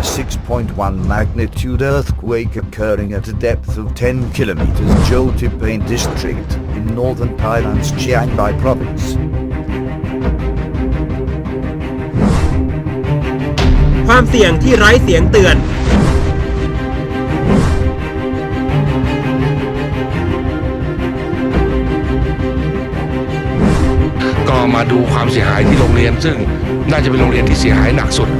a 6.1 magnitude earthquake occurring at a depth of 10 kilometers jolted Pain district in northern Thailand's Chiang Mai province. ความเสี่ยงที่ไร้เสียงเตือนก็มาดูความเสียหายที่โรงเรียน ซึ่งน่าจะเป็นโรงเรียนที่เสียหายหนักสุด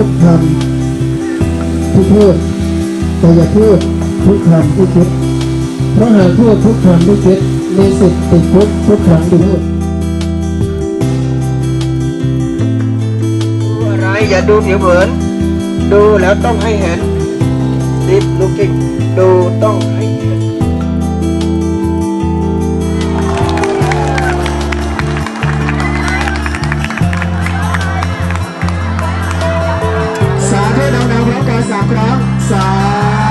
ทุกคำที่พูดแต่อย่าพูดทุกคำที่คิด เพราะหากพูดทุกคำที่คิดมีสิทธิ์ติดคุกทุกครั้งที่พูดดูอะไรอย่าดูผิวเผินดูแล้วต้องให้เห็น deep looking ดูต้องให้เห็น กันสามครั้งสาม